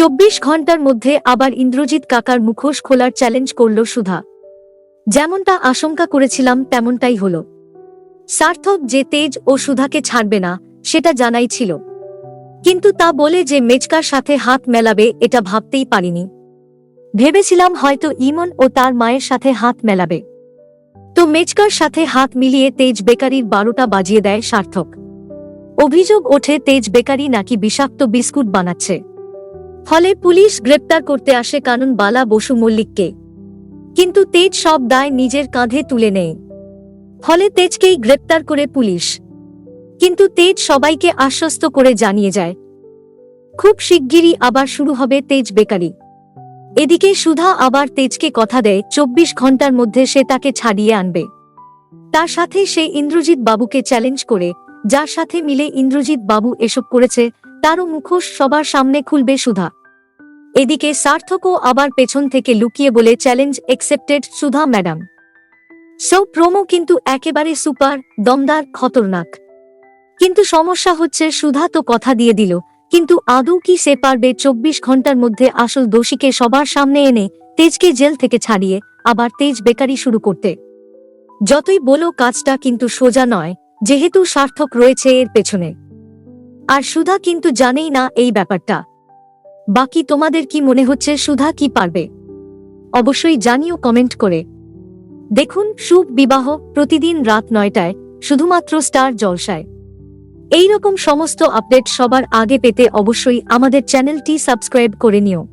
চব্বিশ ঘণ্টার মধ্যে আবার ইন্দ্রজিৎ কাকার মুখোশ খোলার চ্যালেঞ্জ করল সুধা। যেমনটা আশঙ্কা করেছিলাম তেমনটাই হল। সার্থক যে তেজ ও সুধাকে ছাড়বে না, সেটা জানাই ছিল। কিন্তু তা বলে যে মেচকার সাথে হাত মেলাবে এটা ভাবতেই পারিনি। ভেবেছিলাম হয়তো ইমন ও তার মায়ের সাথে হাত মেলাবে। তো মেচকার সাথে হাত মিলিয়ে তেজ বেকারির বারোটা বাজিয়ে দেয় সার্থক। অভিযোগ ওঠে তেজ বেকারি নাকি বিষাক্ত বিস্কুট বানাচ্ছে। ফলে পুলিশ গ্রেপ্তার করতে আসে কানুন বালা বসু মল্লিককে। কিন্তু তেজ সব দায় নিজের কাঁধে তুলে নেয়। ফলে তেজকেই গ্রেপ্তার করে পুলিশ। কিন্তু তেজ সবাইকে আশ্বস্ত করে জানিয়ে যায়, খুব শিগগিরই আবার শুরু হবে তেজ বেকারি। এদিকে সুধা আবার তেজকে কথা দেয়, চব্বিশ ঘণ্টার মধ্যে সে তাকে ছাড়িয়ে আনবে। তার সাথে সে ইন্দ্রজিৎ বাবুকে চ্যালেঞ্জ করে, যার সাথে মিলে ইন্দ্রজিৎ বাবু এসব করেছে তারও মুখোশ সবার সামনে খুলবে সুধা। এদিকে সার্থকও আবার পেছন থেকে লুকিয়ে বলে, challenge accepted Sudha madam. So promo কিন্তু একেবারে সুপার, দমদার, খতরনাক। কিন্তু সমস্যা হচ্ছে, সুধা তো কথা দিয়ে দিল, কিন্তু আদৌ কি সে পারবে চব্বিশ ঘণ্টার মধ্যে আসল দোষীকে সবার সামনে এনে তেজকে জেল থেকে ছাড়িয়ে আবার তেজ বেকারি শুরু করতে? যতই বলো, কাজটা কিন্তু সোজা নয়, যেহেতু সার্থক রয়েছে এর পেছনে। আর সুধা কিন্তু জানেই না এই ব্যাপারটা। বাকি তোমাদের কি মনে হচ্ছে, সুধা কি পারবে? অবশ্যই জানিও কমেন্ট করে। দেখুন, শুভ বিবাহ প্রতিদিন রাত নয়টায়, শুধুমাত্র স্টার জলসায়। এইরকম সমস্ত আপডেট সবার আগে পেতে অবশ্যই আমাদের চ্যানেলটি সাবস্ক্রাইব করে নিও।